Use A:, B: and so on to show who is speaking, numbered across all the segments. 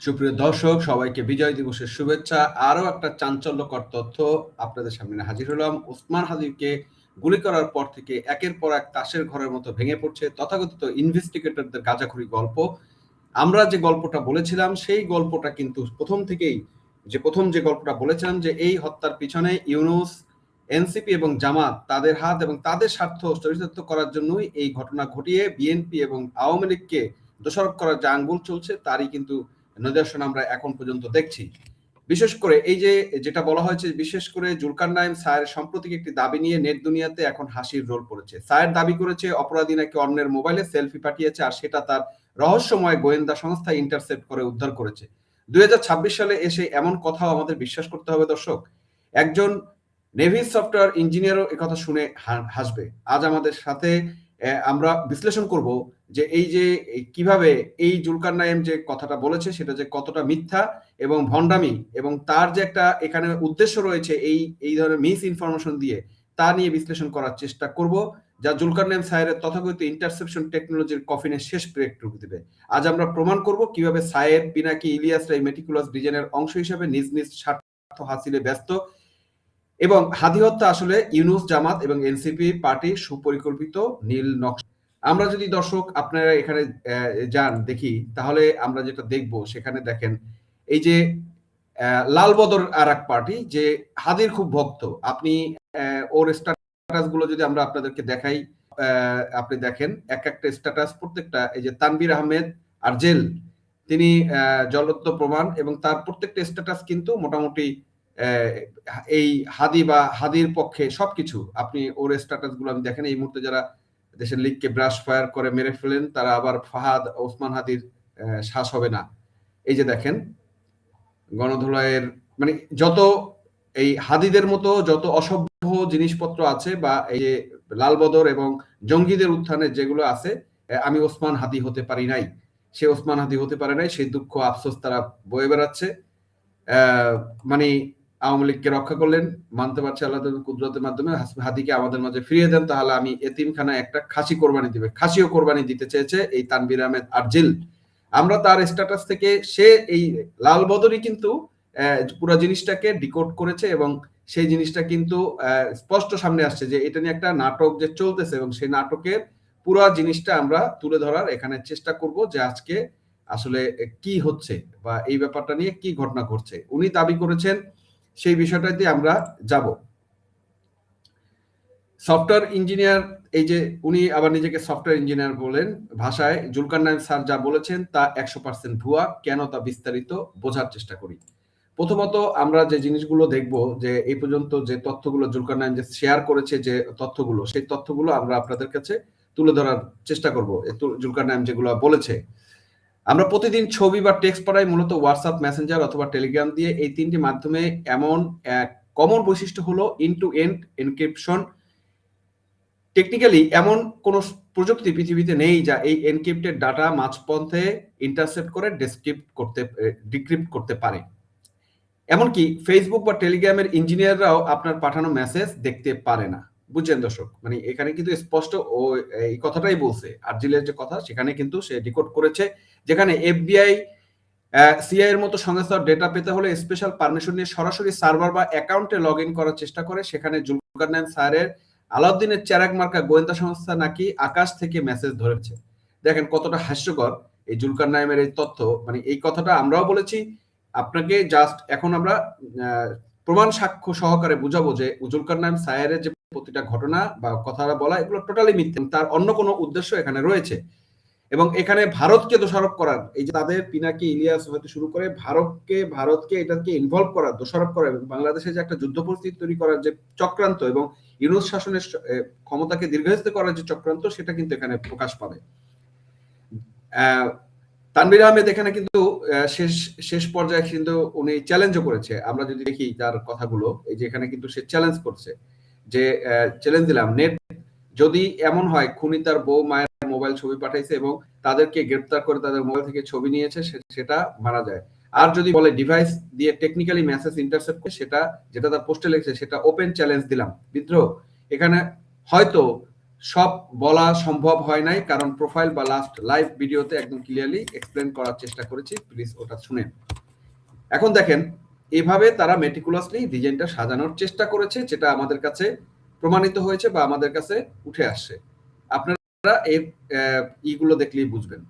A: সুপ্রিয় দর্শক, সবাইকে বিজয় দিবসের শুভেচ্ছা। আরও একটা চাঞ্চল্যকর তথ্য আপনাদের সামনে হাজির হলাম। ওসমান হাদিকে গুলি করার পর থেকে একের পর এক তাসের ঘরের মতো ভেঙে পড়ছে তথাকথিত ইনভেস্টিগেটরদের গাজাখুরি গল্প। আমরা যে গল্পটা বলেছিলাম, সেই গল্পটা কিন্তু প্রথম থেকেই যে প্রথম যে গল্পটা বলেছিলাম যে এই হত্যার পিছনে ইউনুস, এনসিপি এবং জামাত তাদের হাত এবং তাদের স্বার্থ চরিতার্থ করার জন্যই এই ঘটনা ঘটিয়ে বিএনপি এবং আওয়ামী লীগকে দোষারোপ করার যে আঙ্গুল চলছে, তারই কিন্তু নিদর্শন আমরা এখন পর্যন্ত দেখছি। বিশেষ করে এই যে, যেটা বলা হয়েছে, বিশেষ করে জুলকার নাইম সায়ের সাম্প্রতিক একটি দাবি নিয়ে নেট দুনিয়াতে এখন হাসির রোল পড়েছে। সায়ের দাবি করেছে, অপরাধী নাকি অন্যের মোবাইলে সেলফি পাঠিয়েছে আর সেটা তার রহস্যময় গোয়েন্দা সংস্থা ইন্টারসেপ্ট করে উদ্ধার করেছে। দুই ছাব্বিশ সালে এসে এমন কথাও আমাদের বিশ্বাস করতে হবে দর্শক। একজন নেভি সফটওয়্যার ইঞ্জিনিয়ারও কথা শুনে হাসবে। আজ আমাদের সাথে আমরা বিশ্লেষণ করব যে এই যে কীভাবে এই জুলকার নাইম যে কথাটা বলেছে, সেটা যে কতটা মিথ্যা এবং ভণ্ডামি এবং তার যে একটা এখানে উদ্দেশ্য রয়েছে এই এই ধরনের মিস ইনফরমেশন দিয়ে, তা নিয়ে বিশ্লেষণ করার চেষ্টা করব, যা জুলকার নাইম সায়ের তথাকথিত ইন্টারসেপশন টেকনোলজির কফিনের শেষ ব্রেক টুকু দিবে। আজ আমরা প্রমাণ করব কীভাবে সায়ের পিনাকি ইলিয়াসরা এই মেটিকুলাস ডিজাইনের অংশ হিসেবে নিজ নিজ স্বার্থ হাসিলে ব্যস্ত এবং হাদি হত্যা আসলে ইউনুস জামাত এবং এনসিপি পার্টি সুপরিকল্পিত নীল নকশা। আমরা যদি দর্শক আপনারা এখানে যান, দেখি, তাহলে আমরা যেটা দেখব সেখানে দেখেন, এই যে লাল বদর আর এক পার্টি, যে হাদির খুব ভক্ত, আপনি ওর স্ট্যাটাসগুলো যদি আমরা আপনাদেরকে দেখাই আপনি দেখেন, এক একটা স্ট্যাটাস প্রত্যেকটা, এই যে তানবির আহমেদ আর জেল, তিনি জলত্ব প্রমাণ এবং তার প্রত্যেকটা স্ট্যাটাস কিন্তু মোটামুটি এই হাদি বা হাদির পক্ষে সবকিছু, আপনি ওর স্ট্যাটাসগুলো আমি দেখেন, এই মুহূর্তে যারা দেশের লিগকে ব্রাশ ফায়ার করে, মেরে ফেলেন, তারা আবার ফাহাদ, ওসমান হাদির শ্বাস হবে না। এই যে দেখেন, গণধোলাইয়ের মানে যত এই হাদিদের মতো যত অসভ্য জিনিসপত্র আছে বা এই যে লালবদর এবং জঙ্গিদের উত্থানে যেগুলো আছে আমি ওসমান হাদি হতে পারি নাই। সে ওসমান হাদি হতে পারে নাই, সেই দুঃখ, আফসোস তারা বয়ে বেড়াচ্ছে। মানে আওয়ামী লীগকে রক্ষা করলেন, মানতে পারছে আল্লাহ কুদরতের মাধ্যমে হাদিকে আমাদের মাঝে ফিরিয়ে দেন, তাহলে আমি এতিমখানা একটা খাসি কোরবানি দিবে, খাসিও কোরবানি দিতে চেয়েছে এই তানবির আহমেদ আরজিল। আমরা তার স্ট্যাটাস থেকে সে এই লাল বদরই কিন্তু পুরো জিনিসটাকে ডিকোড করেছে এবং সেই জিনিসটা কিন্তু স্পষ্ট সামনে আসছে যে এটা নিয়ে একটা নাটক যে চলতেছে এবং সেই নাটকের পুরো জিনিসটা আমরা তুলে ধরার এখানে চেষ্টা করব যে আজকে আসলে কি হচ্ছে বা এই ব্যাপারটা নিয়ে কি ঘটনা ঘটছে। উনি দাবি করেছেন সেই বিষয়টাতে আমরা যাব। সফটওয়্যার ইঞ্জিনিয়ার এই যে উনি আবার নিজেকে সফটওয়্যার ইঞ্জিনিয়ার বলেন, ভাষায় জুলকার নাইম স্যার যা বলেছেন তা একশো পার্সেন্ট ভুয়া, কেন তা বিস্তারিত বোঝার চেষ্টা করি। প্রথমত আমরা যে জিনিসগুলো দেখব যে এই পর্যন্ত যে তথ্যগুলো জুলকার নাইম যে শেয়ার করেছে যে তথ্যগুলো, সেই তথ্যগুলো আমরা আপনাদের কাছে তুলে ধরার চেষ্টা করব। জুলকার নাইম যেগুলো বলেছে। আমরা প্রতিদিন ছবি বা টেক্সট পড়াই, মূলত হোয়াটসঅ্যাপ মেসেঞ্জার অথবা টেলিগ্রাম দিয়ে। এই তিনটি মাধ্যমে এমন এক কমন বৈশিষ্ট্য হলো end to end encryption technically এমন কোন প্রযুক্তি পৃথিবীতে নেই যা এই এনক্রিপ্টেড ডাটা মাঝপন্থে ইন্টারসেপ্ট করে ডেসক্রিপ্ট করতে ডিক্রিপ্ট করতে পারে। এমনকি ফেসবুক বা টেলিগ্রামের ইঞ্জিনিয়াররাও আপনার পাঠানো মেসেজ দেখতে পারে না। বুঝছেন দর্শক? মানে এখানে কিন্তু স্পষ্ট ও, এই কথাটাই বলছে। আরজিলের যে কথা, সেখানে কিন্তু সে ডিকোড করেছে। যেখানে এফবিআই সিআই এর মতো সংস্থার ডেটা পেতে হলে স্পেশাল পারমিশন নিয়ে সরাসরি সার্ভার বা অ্যাকাউন্টে লগ ইন করার চেষ্টা করে। সেখানে জুলকার স্যারের আলাউদ্দিনের চেরাক মার্কা গোয়েন্দা সংস্থা নাকি আকাশ থেকে মেসেজ ধরেছে। দেখেন কতটা হাস্যকর এই জুলকার নাইমের এই তথ্য। মানে এই কথাটা আমরাও বলেছি। আপনাকে জাস্ট এখন আমরা প্রমাণ সাক্ষ্য সহকারে বুঝাবো যে জুলকার নাইম সায়েরের যে প্রতিটা ঘটনা বা কথা বলা, এগুলো টোটালি মিথ্যে। তার অন্য কোনো উদ্দেশ্য এখানে রয়েছে। এবং এখানে ভারতকে দোষারোপ করার, এই যে তাদের পিনাকি ইলিয়াস হতে শুরু করে ভারতকে ভারতকে এটাকে ইনভলভ করার, দোষারোপ করা এবং বাংলাদেশে যে একটা যুদ্ধ পরিস্থিতি তৈরি করার যে চক্রান্ত এবং ইউনুস শাসনের ক্ষমতাকে দীর্ঘস্থায়ী করার যে চক্রান্ত, সেটা কিন্তু এখানে প্রকাশ পাবে। তানবির আহমেদ এখানে কিন্তু শেষ শেষ পর্যায়ে কিন্তু উনি চ্যালেঞ্জও করেছে। আমরা যদি দেখি তার কথাগুলো, এই যে এখানে কিন্তু সে চ্যালেঞ্জ করছে যে চ্যালেঞ্জ দিলাম। নেট যদি এমন হয়, খুনি তার বউ, মায়ের মোবাইল ছবি পাঠাইছে এবং তাদেরকে গ্রেপ্তার করে তাদের মোবাইল থেকে ছবি নিয়েছে সেটা মারা যায়। আর যদি বলে ডিভাইস দিয়ে টেকনিক্যালি মেসেজ ইন্টারসেপ্ট করে, সেটা যেটা তার পোস্টে লেগেছে সেটা ওপেন চ্যালেঞ্জ দিলাম। বিদ্রোহ, এখানে হয়তো সব বলা সম্ভব হয় নাই, কারণ প্রোফাইল বা লাস্ট লাইভ ভিডিওতে একদম ক্লিয়ারলি এক্সপ্লেন করার চেষ্টা করেছি। প্লিজ ওটা শুনেন। এখন দেখেন, এভাবে তারা মেটিকুলাসলি ডিজাইনটা সাজানোর চেষ্টা করেছে, যেটা আমাদের কাছে প্রমাণিত হয়েছে বা আমাদের কাছে উঠে আসছে। আপনারা এর ইগুলো দেখলেই বুঝবেন।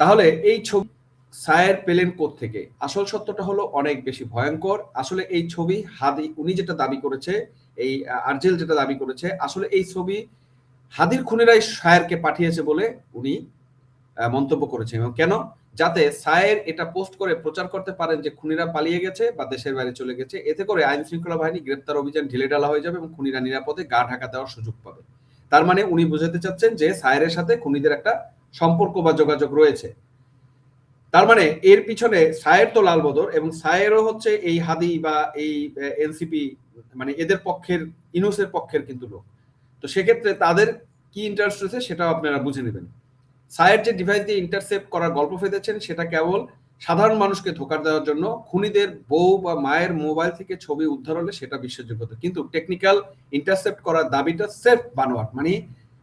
A: তাহলে এই ছবি সায়ের পেলেন থেকে আসল সত্যটা হলো অনেক বেশি ভয়ঙ্কর। আসলে এই ছবি হাদি উনি যেটা দাবি করেছে, এই আর্জেল যেটা দাবি করেছে, আসলে এই ছবি হাদির খুনিরাই সায়েরকে পাঠিয়েছে বলে উনি মন্তব্য করেছেন। এবং কেন? যাতে সায়ের এটা পোস্ট করে প্রচার করতে পারেন যে খুনিরা পালিয়ে গেছে বা দেশের বাইরে চলে গেছে। এতে করে আইন শৃঙ্খলা বাহিনী গ্রেপ্তার অভিযান ঢিলে ডালা হয়ে যাবে এবং খুনিরা নিরাপদে গা ঢাকা দেওয়ার সুযোগ পাবে। তার মানে উনি বুঝাতে চাচ্ছেন যে সায়ের সাথে খুনিদের একটা সম্পর্ক বা যোগাযোগ রয়েছে। তার মানে এর পিছনে সায়ের তো লাল বদর এবং সায়েরও হচ্ছে এই হাদি বা এই এনসিপি মানে এদের পক্ষের, ইনুসের পক্ষের কিন্তু লোক। তো সেক্ষেত্রে তাদের কি ইন্টারেস্ট রয়েছে সেটাও আপনারা বুঝে নেবেন। সায়ের যে ডিভাইস দিয়ে ইন্টারসেপ্ট করার গল্প ফেলেছেন, সেটা কেবল সাধারণ মানুষকে ধোকা দেওয়ার জন্য, খুনিদের বউ বা মায়ের মোবাইল থেকে ছবি উদ্ধার হলে সেটা বিশ্বাসযোগ্যতা কিন্তু টেকনিক্যাল ইন্টারসেপ্ট করার দাবিটা সেফ বানোয়াট। মানে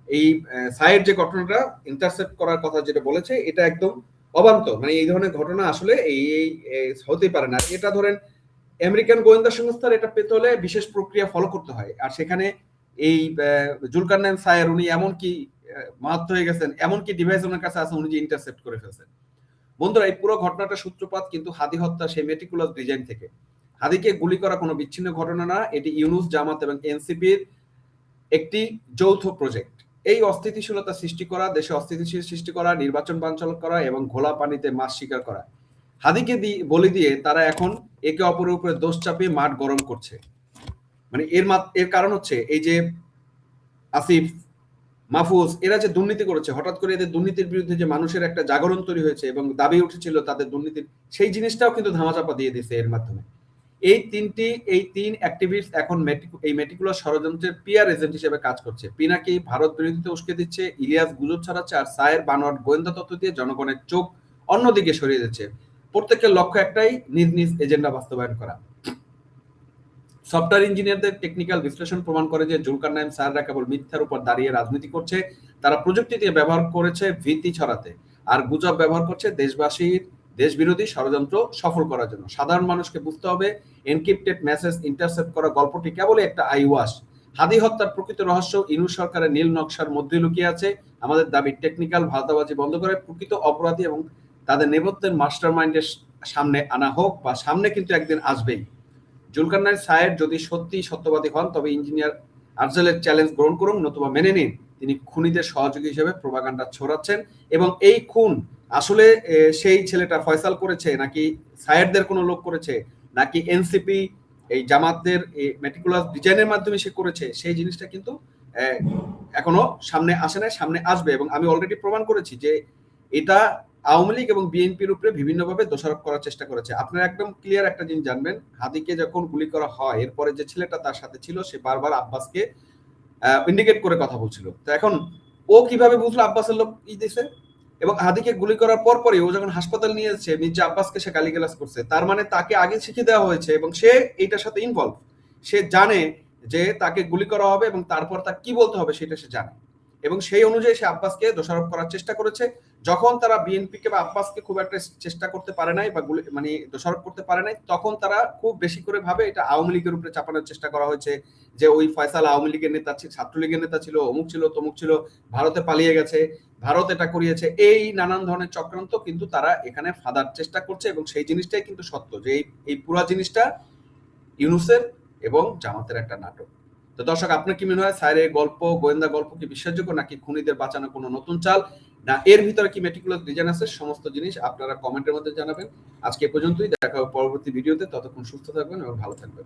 A: এই সায়ের যে ঘটনাটা ইন্টারসেপ্ট করার কথা যেটা বলেছে, এটা একদম অবান্ত। মানে এই ধরনের ঘটনা আসলে এই এই হতেই পারে না। এটা ধরেন, আমেরিকান গোয়েন্দা সংস্থার এটা পেতে হলে বিশেষ প্রক্রিয়া ফলো করতে হয়। আর সেখানে এই জুলকারনাইন সায়ের, উনি এমন মাহাত্ম হয়ে গেছেন, এমনকি ডিভাইস ওনার কাছে আছে, উনি যে ইন্টারসেপ্ট করে ফেলছেন। বন্ধুরা, এই পুরো ঘটনাটা সূত্রপাত কিন্তু হাদি হত্যা সেই মেটিকুলাস ডিজাইন থেকে। হাদিকে গুলি করা কোনো বিচ্ছিন্ন ঘটনা না, এটি ইউনুস, জামাত এবং এনসিপির একটি যৌথ প্রজেক্ট এই অস্থিতিশীলতা সৃষ্টি করা, দেশে অস্থিতিশীল সৃষ্টি করা, নির্বাচন বাঞ্চল করা এবং ঘোলা পানিতে মাছ শিকার করা। হাদিকে বলি দিয়ে তারা এখন একে অপরের উপরে দোষ চাপিয়ে মাঠ গরম করছে। মানে এর এর কারণ হচ্ছে এই যে আসিফ মাহফুজ, এরা যে দুর্নীতি করেছে, হঠাৎ করে এদের দুর্নীতির বিরুদ্ধে যে মানুষের একটা জাগরণ তৈরি হয়েছে এবং দাবি উঠেছিল তাদের দুর্নীতির, সেই জিনিসটাও কিন্তু ধামাচাপা দিয়ে দিয়েছে এর মাধ্যমে। এই তিনটি, এই তিন অ্যাক্টিভিস্ট এখন এই মেটিকুলার ষড়যন্ত্রের পিয়ার এজেন্ট হিসেবে কাজ করছে। পিনাকি ভারত বিরোধিতা উস্কে দিচ্ছে, ইলিয়াস গুজব ছড়াচ্ছে আর সায়ের বানোয়াট গোয়েন্দা তত্ত্ব দিয়ে জনগণের চোখ অন্যদিকে সরিয়ে দিচ্ছে। প্রত্যেকের লক্ষ্য একটাই, নিজ নিজ এজেন্ডা বাস্তবায়ন করা। সফটওয়্যার ইঞ্জিনিয়ারদের টেকনিক্যাল বিশ্লেষণ প্রমাণ করে যে জুলকার নাইম স্যাররা কেবল মিথ্যার উপর দাঁড়িয়ে রাজনীতি করছে, তারা প্রযুক্তি দিয়ে ব্যবহার করেছে ভীতি ছড়াতে। আর গুজব ব্যবহার করছে দেশবাসীর দেশ বিরোধী ষড়যন্ত্র সফল করার জন্য। সাধারণ মানুষকে বুঝতে হবে এনক্রিপ্টেড মেসেজ ইন্টারসেপ্ট করা গল্পটি কেবলই একটা আইওয়াস হাদি হত্যার প্রকৃত রহস্য ইনু সরকারের নীল নকশার মধ্যে লুকিয়ে আছে। আমাদের দাবি টেকনিক্যাল ভাতাবাজি বন্ধ করে প্রকৃত অপরাধী এবং তাদের নেপথ্যের মাস্টার মাইন্ডের সামনে আনা হোক বা সামনে কিন্তু একদিন আসবেই। জুলকারনাইন সায়ের যদি সত্যি সত্যবাদী হন, তবে ইঞ্জিনিয়ার আফজালের চ্যালেঞ্জ গ্রহণ করুন, নতুবা মেনে নিন। তিনি খুনিদের সহযোগী হিসেবে প্রভাকাণ্ডা ছড়াচ্ছেন এবং এই খুন আসলে সেই ছেলেটা ফয়সাল করেছে নাকি সায়েরদের কোনো লোক করেছে, নাকি এনসিপি, এই জামাতদের মেটিকুলাস ডিজাইনের মাধ্যমে সে করেছে, সেই জিনিসটা কিন্তু এখনও সামনে আসে না সামনে আসবে এবং আমি অলরেডি প্রমাণ করেছি যে এটা আওয়ামী লীগ এবং বিএনপির উপরে বিভিন্নভাবে দোষারোপ করার চেষ্টা করেছে। আপনারা একদম ক্লিয়ার একটা জিনিস জানবেন, হাদিকে যখন গুলি করা হয়, এরপরে যে ছেলেটা তার সাথে ছিল, সে বারবার আব্বাসকে ইন্ডিকেট করে কথা বলছিল। তো এখন ও কীভাবে বুঝলো আব্বাসের লোক ই দিছে? এবং হাদিকে গুলি করার পর পরে ও যখন হাসপাতাল নিয়ে যাচ্ছে মির্জা আব্বাসকে সে গালিগালাজ করছে, তার মানে তাকে আগে শিখে দেওয়া হয়েছে এবং সে এইটার সাথে ইনভলভ সে জানে যে তাকে গুলি করা হবে এবং তারপর তার কি বলতে হবে সেটা সে জানে। এবং সেই অনুযায়ী সে আব্বাসকে দোষারোপ করার চেষ্টা করেছে। যখন তারা বিএনপিকে বা আব্বাসকে খুব একটা চেষ্টা করতে পারে নাই বা মানে দোষারোপ করতে পারে নাই, তখন তারা খুব বেশি করে ভাবে এটা আওয়ামী লীগের উপরে চাপানোর চেষ্টা করা হয়েছে। যে ওই ফয়সাল আওয়ামী লীগের নেতা ছিল, ছাত্রলীগের নেতা ছিল, অমুক ছিল, তমুক ছিল, ভারতে পালিয়ে গেছে, ভারত এটা করিয়েছে, এই নানান ধরনের চক্রান্ত কিন্তু তারা এখানে ফাদার চেষ্টা করছে এবং সেই জিনিসটাই কিন্তু সত্য যে এই পুরা জিনিসটা ইউনুসের এবং জামাতের একটা নাটক। তো দর্শক, আপনার কি মনে হয় স্যারের গল্প, গোয়েন্দা গল্প কি বিশ্বাসযোগ্য নাকি খুনিদের বাঁচানো কোনো নতুন চাল? না, এর ভিতরে কি মেটিকুলার ডিজাইন আছে? সমস্ত জিনিস আপনারা কমেন্টের মধ্যে জানাবেন। আজকে পর্যন্তই, দেখা হবে পরবর্তী ভিডিওতে ততক্ষণ সুস্থ থাকবেন এবং ভালো থাকবেন।